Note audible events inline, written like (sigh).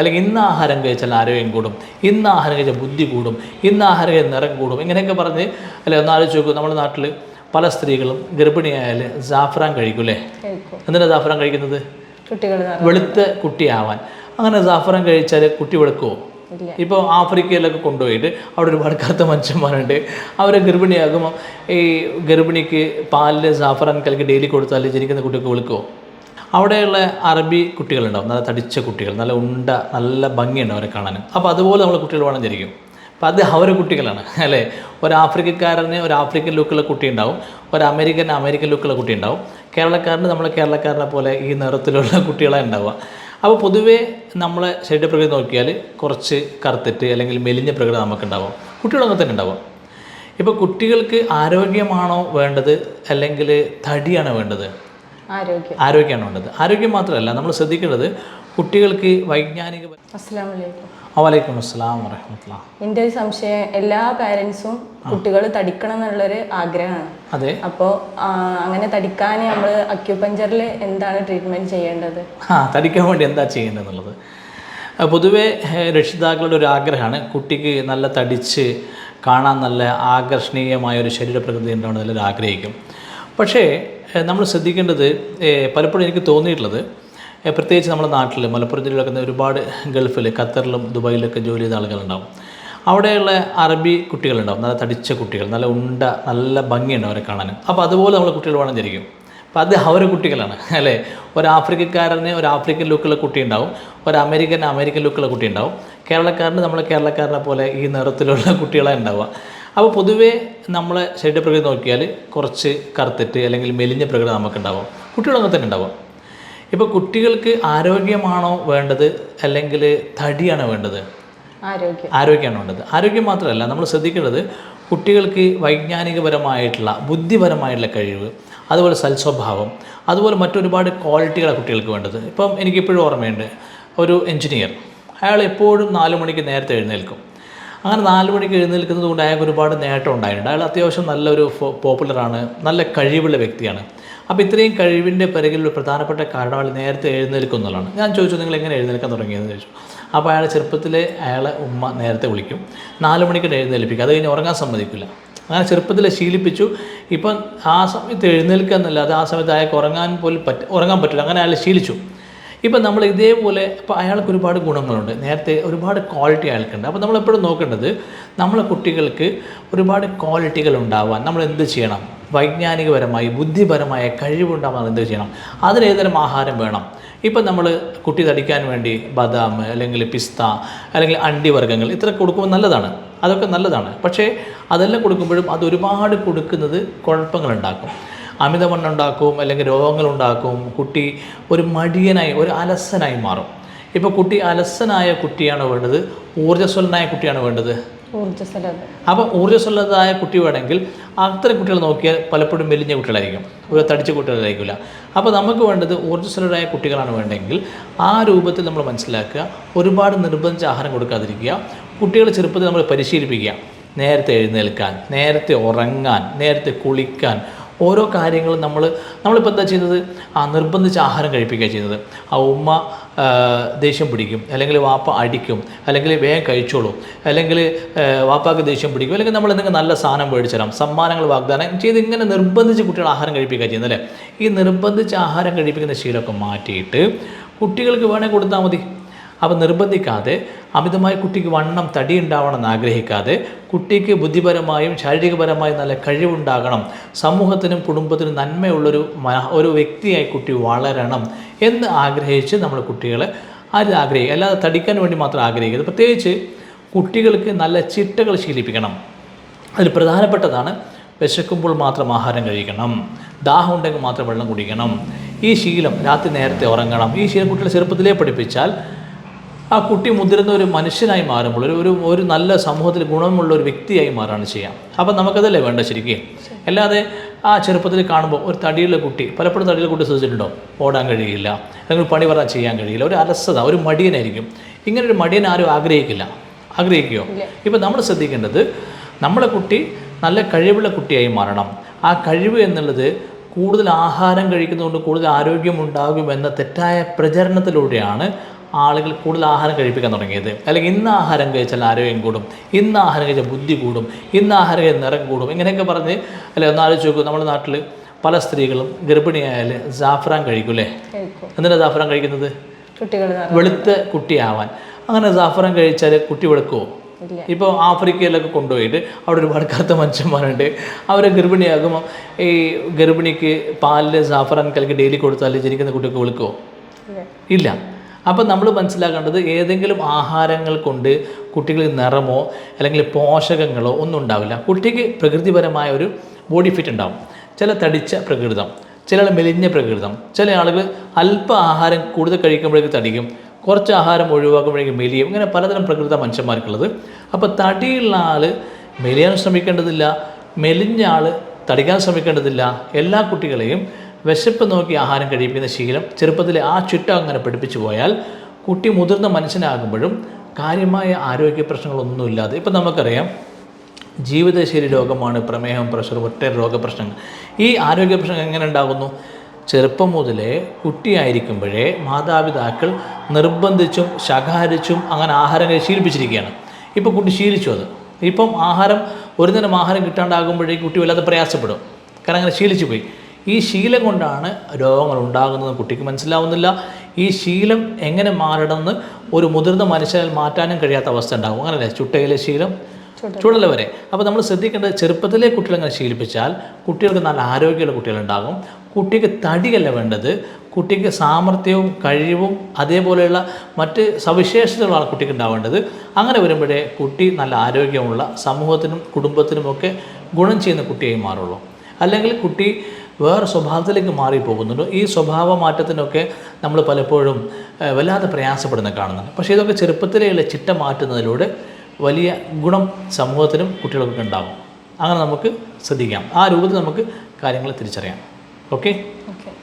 അല്ലെങ്കിൽ ഇന്ന് ആഹാരം കഴിച്ചാൽ ആരോഗ്യം കൂടും ഇന്ന് ആഹാരം കഴിച്ചാൽ ബുദ്ധി കൂടും ഇന്ന് ആഹാരം കഴിച്ചാൽ നിറം കൂടും. ഇങ്ങനെയൊക്കെ പറഞ്ഞ് അല്ലെ ഒന്ന് ആലോചിച്ച് നോക്കൂ. നമ്മുടെ നാട്ടിൽ പല സ്ത്രീകളും ഗർഭിണിയായാൽ ജാഫ്രാൻ കഴിക്കും അല്ലേ? കഴിക്കും. എന്തിനാണ് ജാഫ്രാൻ കഴിക്കുന്നത്? വെളുത്ത കുട്ടിയാവാൻ. അങ്ങനെ ജാഫ്രാൻ കഴിച്ചാൽ കുട്ടി വെളുക്കുമോ ഇപ്പോൾ ആഫ്രിക്കയിലൊക്കെ കൊണ്ടുപോയിട്ട് അവിടെ ഒരുപാട് കറുത്ത മനുഷ്യന്മാരുണ്ട്. അവരെ ഗർഭിണിയാകുമ്പോൾ ഈ ഗർഭിണിക്ക് പാലിൽ ജാഫ്രാൻ കലക്കി ഡെയിലി കൊടുത്താൽ ജനിക്കുന്ന കുട്ടിക്ക് വിളിക്കുമോ അവിടെയുള്ള അറബി കുട്ടികളുണ്ടാവും നല്ല തടിച്ച കുട്ടികൾ നല്ല ഉണ്ട നല്ല ഭംഗിയുണ്ട് അവരെ കാണാൻ. അപ്പോൾ അതുപോലെ നമ്മൾ കുട്ടികൾ വേണം ധരിക്കും അപ്പോൾ അത് അവരെ കുട്ടികളാണ് അല്ലേ? ഒരു ആഫ്രിക്കക്കാരന് ഒരു ആഫ്രിക്കൻ ലുക്കുള്ള കുട്ടി ഉണ്ടാവും ഒരു അമേരിക്കൻ അമേരിക്കൻ ലുക്കുള്ള കുട്ടി ഉണ്ടാവും. കേരളക്കാരന് നമ്മൾ കേരളക്കാരനെ പോലെ ഈ നിറത്തിലുള്ള (laughs) കുട്ടികളെ ഉണ്ടാവുക. അപ്പോൾ പൊതുവേ നമ്മളെ ശരീരപ്രകൃതി നോക്കിയാൽ കുറച്ച് കറുത്തിട്ട് അല്ലെങ്കിൽ മെലിഞ്ഞ പ്രകൃതി നമുക്കുണ്ടാവും. കുട്ടികളൊക്കെ തന്നെ ഉണ്ടാവും ഇപ്പോൾ കുട്ടികൾക്ക് ആരോഗ്യമാണോ വേണ്ടത്? അല്ലെങ്കിൽ തടിയാണോ വേണ്ടത്? ആരോഗ്യമാണ് വേണ്ടത്. ആരോഗ്യം മാത്രമല്ല നമ്മൾ ശ്രദ്ധിക്കേണ്ടത് കുട്ടികൾക്ക് വൈജ്ഞാനിക അലൈക്കും വലൈക്കും അസ്സലാം വറഹമത്തുള്ള. എന്റെ ഒരു സംശയം എല്ലാ പാരൻസും കുട്ടികൾ തടിക്കണം എന്നുള്ളൊരു ആഗ്രഹമാണ്. അതെ. അപ്പോൾ അങ്ങനെ തടിക്കാൻ നമ്മൾ അക്യുപഞ്ചറിൽ എന്താണ് ട്രീറ്റ്മെന്റ് ചെയ്യേണ്ടത്? ആ തടിക്കാൻ വേണ്ടി എന്താ ചെയ്യേണ്ടതെന്നുള്ളത്. പൊതുവെ രക്ഷിതാക്കളുടെ ഒരു ആഗ്രഹമാണ് കുട്ടിക്ക് നല്ല തടിച്ച് കാണാൻ നല്ല ആകർഷണീയമായ ഒരു ശരീരപ്രകൃതി ഉണ്ടാവണം എല്ലാവരും ആഗ്രഹിക്കും. പക്ഷേ നമ്മൾ ശ്രദ്ധിക്കേണ്ടത് പലപ്പോഴും എനിക്ക് തോന്നിയിട്ടുള്ളത് പ്രത്യേകിച്ച് നമ്മുടെ നാട്ടിൽ മലപ്പുറം ജില്ലയിലൊക്കെ ഒരുപാട് ഗൾഫിൽ ഖത്തറിലും ദുബായിലൊക്കെ ജോലി ചെയ്ത ആളുകളുണ്ടാവും. അവിടെയുള്ള അറബി കുട്ടികളുണ്ടാവും നല്ല തടിച്ച കുട്ടികൾ നല്ല ഉണ്ട നല്ല ഭംഗിയുണ്ട് അവരെ കാണാൻ. അപ്പോൾ അതുപോലെ നമ്മൾ കുട്ടികൾ വേണം ജനിക്കും. അപ്പോൾ അത് അവരെ കുട്ടികളാണ് അല്ലേ? ഒരു ആഫ്രിക്കക്കാരന് ഒരു ആഫ്രിക്കൻ ലുക്കുള്ള കുട്ടി ഉണ്ടാവും ഒരു അമേരിക്കൻ അമേരിക്കൻ ലുക്കുള്ള കുട്ടി ഉണ്ടാവും. കേരളക്കാരന് നമ്മൾ കേരളക്കാരനെ പോലെ ഈ നിറത്തിലുള്ള കുട്ടികളാണ് ഉണ്ടാവുക. അപ്പോൾ പൊതുവേ നമ്മളെ ശരീരപ്രകൃതി നോക്കിയാൽ കുറച്ച് കറുത്തിട്ട് അല്ലെങ്കിൽ മെലിഞ്ഞ പ്രകൃതി നമുക്കുണ്ടാവും. കുട്ടികളങ്ങനെ തന്നെ ഉണ്ടാവും. ഇപ്പോൾ കുട്ടികൾക്ക് ആരോഗ്യമാണോ വേണ്ടത്? അല്ലെങ്കിൽ തടിയാണോ വേണ്ടത്? ആരോഗ്യം. ആരോഗ്യമാണ് വേണ്ടത്? ആരോഗ്യം മാത്രമല്ല നമ്മൾ ശ്രദ്ധിക്കേണ്ടത് കുട്ടികൾക്ക് വൈജ്ഞാനികപരമായിട്ടുള്ള ബുദ്ധിപരമായിട്ടുള്ള കഴിവ് അതുപോലെ സൽസ്വഭാവം അതുപോലെ മറ്റൊരുപാട് ക്വാളിറ്റികളാണ് കുട്ടികൾക്ക് വേണ്ടത്. ഇപ്പം എനിക്കിപ്പോഴും ഓർമ്മയുണ്ട്. ഒരു എഞ്ചിനീയർ. അയാൾ എപ്പോഴും നാല് മണിക്ക് നേരത്തെ എഴുന്നേൽക്കും. അങ്ങനെ നാല് മണിക്ക് എഴുന്നേൽക്കുന്നത് കൊണ്ട് അയാൾക്ക് ഒരുപാട് നേട്ടം ഉണ്ടായിട്ടുണ്ട്. അയാൾ അത്യാവശ്യം നല്ലൊരു പോപ്പുലറാണ് നല്ല കഴിവുള്ള വ്യക്തിയാണ്. അപ്പോൾ ഇത്രയും കഴിവിന്റെ പിറകിൽ ഒരു പ്രധാനപ്പെട്ട കാരണം അയാൾ നേരത്തെ എഴുന്നേൽക്കും എന്നുള്ളതാണ് ഞാൻ ചോദിച്ചു നിങ്ങൾ എങ്ങനെ എഴുന്നേൽക്കാൻ തുടങ്ങിയെന്ന്? ചോദിച്ചു. അപ്പോൾ അയാൾ ചെറുപ്പത്തിൽ അയാളെ ഉമ്മ നേരത്തെ വിളിക്കും. നാല് മണിക്ക് എഴുന്നേൽപ്പിക്കും. അത് കഴിഞ്ഞ് ഉറങ്ങാൻ സമ്മതിക്കില്ല. അങ്ങനെ ചെറുപ്പത്തിൽ ശീലിപ്പിച്ചു. ഇപ്പം ആ സമയത്ത് എഴുന്നേൽക്കുക എന്നല്ലാതെ ആ സമയത്ത് അയാൾക്ക് ഉറങ്ങാൻ പോലും പറ്റ ഉറങ്ങാൻ പറ്റില്ല. അങ്ങനെ അയാൾ ശീലിച്ചു. ഇപ്പം നമ്മൾ ഇതേപോലെ ഇപ്പോൾ അയാൾക്ക് ഒരുപാട് ഗുണങ്ങളുണ്ട്. നേരത്തെ ഒരുപാട് ക്വാളിറ്റി അയാൾക്കുണ്ട്. അപ്പോൾ നമ്മൾ എപ്പോഴും നോക്കേണ്ടത് നമ്മളെ കുട്ടികൾക്ക് ഒരുപാട് ക്വാളിറ്റികൾ ഉണ്ടാവാൻ നമ്മൾ എന്ത് ചെയ്യണം? വൈജ്ഞാനികപരമായി ബുദ്ധിപരമായ കഴിവുണ്ടാവാൻ എന്ത് ചെയ്യണം? അതിലേതരം ആഹാരം വേണം. ഇപ്പം നമ്മൾ കുട്ടി തടിക്കാൻ വേണ്ടി ബദാം അല്ലെങ്കിൽ പിസ്ത അല്ലെങ്കിൽ അണ്ടിവർഗങ്ങൾ ഇത്ര കൊടുക്കുമ്പോൾ നല്ലതാണ്. അതൊക്കെ നല്ലതാണ്. പക്ഷേ അതെല്ലാം കൊടുക്കുമ്പോഴും അത് ഒരുപാട് കൊടുക്കുന്നത് കുഴപ്പങ്ങളുണ്ടാക്കും അമിതവണ്ണം ഉണ്ടാക്കും അല്ലെങ്കിൽ രോഗങ്ങളുണ്ടാക്കും കുട്ടി ഒരു മടിയനായി ഒരു അലസനായി മാറും. ഇപ്പോൾ കുട്ടി അലസനായ കുട്ടിയാണ് വേണ്ടത് ഊർജസ്വലനായ കുട്ടിയാണ് വേണ്ടത്. ഊർജസ്വലത. അപ്പോൾ ഊർജസ്വലതായ കുട്ടി വേണമെങ്കിൽ അത്തരം കുട്ടികൾ നോക്കിയാൽ പലപ്പോഴും മെലിഞ്ഞ കുട്ടികളായിരിക്കും ഒരു തടിച്ച കുട്ടികളായിരിക്കില്ല. അപ്പോൾ നമുക്ക് വേണ്ടത് ഊർജസ്വലരായ കുട്ടികളാണ് വേണ്ടെങ്കിൽ ആ രൂപത്തിൽ നമ്മൾ മനസ്സിലാക്കുക ഒരുപാട് നിർബന്ധിച്ച ആഹാരം കൊടുക്കാതിരിക്കുക കുട്ടികളെ ചെറുപ്പത്തിൽ നമ്മൾ പരിശീലിപ്പിക്കുക. നേരത്തെ എഴുന്നേൽക്കാൻ നേരത്തെ ഉറങ്ങാൻ നേരത്തെ കുളിക്കാൻ ഓരോ കാര്യങ്ങളും നമ്മൾ നമ്മളിപ്പോൾ എന്താ ചെയ്യുന്നത്? ആ നിർബന്ധിച്ച് ആഹാരം കഴിപ്പിക്കുക ചെയ്യുന്നത്. ആ ഉമ്മ ദേഷ്യം പിടിക്കും. അല്ലെങ്കിൽ വാപ്പ അടിക്കും. അല്ലെങ്കിൽ വേഗം കഴിച്ചോളൂ. അല്ലെങ്കിൽ വാപ്പാക്ക് ദേഷ്യം പിടിക്കും. അല്ലെങ്കിൽ നമ്മൾ എന്തെങ്കിലും നല്ല സാധനം മേടിച്ചു തരാം. സമ്മാനങ്ങൾ വാഗ്ദാനം ചെയ്ത് ഇങ്ങനെ നിർബന്ധിച്ച് കുട്ടികൾ ആഹാരം കഴിപ്പിക്കുക ചെയ്യുന്നത് അല്ലേ? ഈ നിർബന്ധിച്ച് ആഹാരം കഴിപ്പിക്കുന്ന ശീലമൊക്കെ മാറ്റിയിട്ട് കുട്ടികൾക്ക് വേണേൽ കൊടുത്താൽ മതി. അപ്പോൾ നിർബന്ധിക്കാതെ അമിതമായി കുട്ടിക്ക് വണ്ണം തടി ഉണ്ടാവണം എന്ന് ആഗ്രഹിക്കാതെ കുട്ടിക്ക് ബുദ്ധിപരമായും ശാരീരികപരമായും നല്ല കഴിവുണ്ടാകണം സമൂഹത്തിനും കുടുംബത്തിനും നന്മയുള്ളൊരു ഒരു വ്യക്തിയായി കുട്ടി വളരണം എന്ന് ആഗ്രഹിച്ച് നമ്മൾ കുട്ടികളെ ആരും ആഗ്രഹിക്കുക അല്ലാതെ തടിക്കാൻ വേണ്ടി മാത്രം ആഗ്രഹിക്കരുത്. പ്രത്യേകിച്ച് കുട്ടികൾക്ക് നല്ല ചിട്ടകൾ ശീലിപ്പിക്കണം. അതിൽ പ്രധാനപ്പെട്ടതാണ് വിശക്കുമ്പോൾ മാത്രം ആഹാരം കഴിക്കണം ദാഹം ഉണ്ടെങ്കിൽ മാത്രം വെള്ളം കുടിക്കണം ഈ ശീലം രാത്രി നേരത്തെ ഉറങ്ങണം. ഈ ശീലം കുട്ടികളെ ചെറുപ്പത്തിലേ പഠിപ്പിച്ചാൽ ആ കുട്ടി മുതിരുന്ന ഒരു മനുഷ്യനായി മാറുമ്പോൾ ഒരു ഒരു ഒരു നല്ല സമൂഹത്തിൽ ഗുണമുള്ള ഒരു വ്യക്തിയായി മാറുകയാണ് ചെയ്യാം. അപ്പം നമുക്കതല്ലേ വേണ്ട ശരിക്കും? അല്ലാതെ ആ ചെറുപ്പത്തിൽ കാണുമ്പോൾ ഒരു തടിയുള്ള കുട്ടി പലപ്പോഴും തടിയുള്ള കുട്ടി ശ്രദ്ധിച്ചിട്ടുണ്ടോ? ഓടാൻ കഴിയില്ല അല്ലെങ്കിൽ പണി പറഞ്ഞാൽ ചെയ്യാൻ കഴിയില്ല ഒരു അലസത ഒരു മടിയനായിരിക്കും. ഇങ്ങനെ ഒരു മടിയൻ ആരും ആഗ്രഹിക്കില്ല. ആഗ്രഹിക്കുമോ ഇപ്പം നമ്മൾ ശ്രദ്ധിക്കേണ്ടത് നമ്മളെ കുട്ടി നല്ല കഴിവുള്ള കുട്ടിയായി മാറണം. ആ കഴിവ് എന്നുള്ളത് കൂടുതൽ ആഹാരം കഴിക്കുന്നതുകൊണ്ട് കൂടുതൽ ആരോഗ്യമുണ്ടാകുമെന്ന തെറ്റായ പ്രചരണത്തിലൂടെയാണ് ആളുകൾ കൂടുതൽ ആഹാരം കഴിപ്പിക്കാൻ തുടങ്ങിയത്. അല്ലെങ്കിൽ ഇന്ന് ആഹാരം കഴിച്ചാൽ ആരോഗ്യം കൂടും. ഇന്ന് ആഹാരം കഴിച്ചാൽ ബുദ്ധി കൂടും. ഇന്ന് ആഹാരം കഴിച്ചാൽ നിറം കൂടും. ഇങ്ങനെയൊക്കെ പറഞ്ഞ് അല്ലെ ഒന്ന് ആലോചിച്ച് നോക്കൂ. നമ്മുടെ നാട്ടിൽ പല സ്ത്രീകളും ഗർഭിണിയായാൽ ജാഫ്രാൻ കഴിക്കും അല്ലേ? കഴിക്കും. എന്തിനാണ് ജാഫ്രാൻ കഴിക്കുന്നത്? വെളുത്ത കുട്ടിയാവാൻ. അങ്ങനെ ജാഫ്രാൻ കഴിച്ചാൽ കുട്ടി വെളുക്കുമോ ഇപ്പോൾ ആഫ്രിക്കയിലൊക്കെ കൊണ്ടുപോയിട്ട് അവിടെ ഒരുപാട് കറുത്ത മനുഷ്യന്മാരുണ്ട്. അവരെ ഗർഭിണിയാകുമ്പോൾ ഈ ഗർഭിണിക്ക് പാലിൽ സാഫറാൻ കലക്കി ഡെയിലി കൊടുത്താൽ ജനിക്കുന്ന കുട്ടിയൊക്കെ വിളിക്കുമോ ഇല്ല. ഇല്ല അപ്പം നമ്മൾ മനസ്സിലാക്കേണ്ടത് ഏതെങ്കിലും ആഹാരങ്ങൾ കൊണ്ട് കുട്ടികളിൽ നിറമോ അല്ലെങ്കിൽ പോഷകങ്ങളോ ഒന്നും ഉണ്ടാവില്ല. കുട്ടിക്ക് പ്രകൃതിപരമായ ഒരു ബോഡി ഫിറ്റ് ഉണ്ടാവും. ചില തടിച്ച പ്രകൃതം ചില മെലിഞ്ഞ പ്രകൃതം ചില ആളുകൾ അല്പ ആഹാരം കൂടുതൽ കഴിക്കുമ്പോഴേക്ക് തടിക്കും കുറച്ച് ആഹാരം ഒഴിവാക്കുമ്പോഴേക്കും മെലിയും ഇങ്ങനെ പലതരം പ്രകൃത മനുഷ്യന്മാർക്കുള്ളത്. അപ്പോൾ തടിയുള്ള ആൾ മെലിയാൻ ശ്രമിക്കേണ്ടതില്ല മെലിഞ്ഞ ആൾ തടിക്കാൻ ശ്രമിക്കേണ്ടതില്ല. എല്ലാ കുട്ടികളെയും വിശപ്പ് നോക്കി ആഹാരം കഴിപ്പിക്കുന്ന ശീലം ചെറുപ്പത്തിലെ ആ ചുറ്റ അങ്ങനെ പഠിപ്പിച്ചു പോയാൽ കുട്ടി മുതിർന്ന മനുഷ്യനാകുമ്പോഴും കാര്യമായ ആരോഗ്യ പ്രശ്നങ്ങളൊന്നുമില്ലാതെ ഇപ്പം നമുക്കറിയാം ജീവിതശൈലി രോഗമാണ് പ്രമേഹം പ്രഷർ ഒട്ടേറെ രോഗപ്രശ്നങ്ങൾ. ഈ ആരോഗ്യ പ്രശ്നങ്ങൾ എങ്ങനെ ഉണ്ടാകുന്നു? ചെറുപ്പം മുതലേ കുട്ടിയായിരിക്കുമ്പോഴേ മാതാപിതാക്കൾ നിർബന്ധിച്ചും ശകാരിച്ചും അങ്ങനെ ആഹാരം ശീലിപ്പിച്ചിരിക്കുകയാണ്. ഇപ്പോൾ കുട്ടി ശീലിച്ചു അത്. ഇപ്പം ആഹാരം ഒരു നേരം ആഹാരം കിട്ടാണ്ടാകുമ്പോഴേ കുട്ടി വല്ലാതെ പ്രയാസപ്പെടും. കാരണം അങ്ങനെ ശീലിച്ചു പോയി. ഈ ശീലം കൊണ്ടാണ് രോഗങ്ങൾ ഉണ്ടാകുന്നത് കുട്ടിക്ക് മനസ്സിലാവുന്നില്ല. ഈ ശീലം എങ്ങനെ മാറണമെന്ന് ഒരു മുതിർന്ന മനുഷ്യനാൽ മാറ്റാനും കഴിയാത്ത അവസ്ഥ ഉണ്ടാകും. അങ്ങനല്ലേ? ചുട്ടയിലെ ശീലം ചുടല വരെ അപ്പോൾ നമ്മൾ ശ്രദ്ധിക്കേണ്ടത് ചെറുപ്പത്തിലെ കുട്ടികളെ അങ്ങനെ ശീലിപ്പിച്ചാൽ കുട്ടികൾക്ക് നല്ല ആരോഗ്യമുള്ള കുട്ടികളുണ്ടാകും കുട്ടിക്ക് തടിയല്ല വേണ്ടത്. കുട്ടിക്ക് സാമർഥ്യവും കഴിവും അതേപോലെയുള്ള മറ്റ് സവിശേഷതകളാണ് കുട്ടിക്ക് ഉണ്ടാവേണ്ടത്. അങ്ങനെ വരുമ്പോഴേ കുട്ടി നല്ല ആരോഗ്യമുള്ള സമൂഹത്തിനും കുടുംബത്തിനുമൊക്കെ ഗുണം ചെയ്യുന്ന കുട്ടിയായി മാറുള്ളൂ. അല്ലെങ്കിൽ കുട്ടി വേറെ സ്വഭാവത്തിലേക്ക് മാറിപ്പോകുന്നുണ്ട്. ഈ സ്വഭാവ മാറ്റത്തിനൊക്കെ നമ്മൾ പലപ്പോഴും വല്ലാതെ പ്രയാസപ്പെടുന്ന കാണുന്നുണ്ട്. പക്ഷേ ഇതൊക്കെ ചെറുപ്പത്തിലെയുള്ള ചിട്ട മാറ്റുന്നതിലൂടെ വലിയ ഗുണം സമൂഹത്തിനും കുട്ടികൾക്കൊക്കെ ഉണ്ടാകും. അങ്ങനെ നമുക്ക് ശ്രദ്ധിക്കാം. ആ രൂപത്തിൽ നമുക്ക് കാര്യങ്ങൾ തിരിച്ചറിയാം. ഓക്കെ? ഓക്കെ.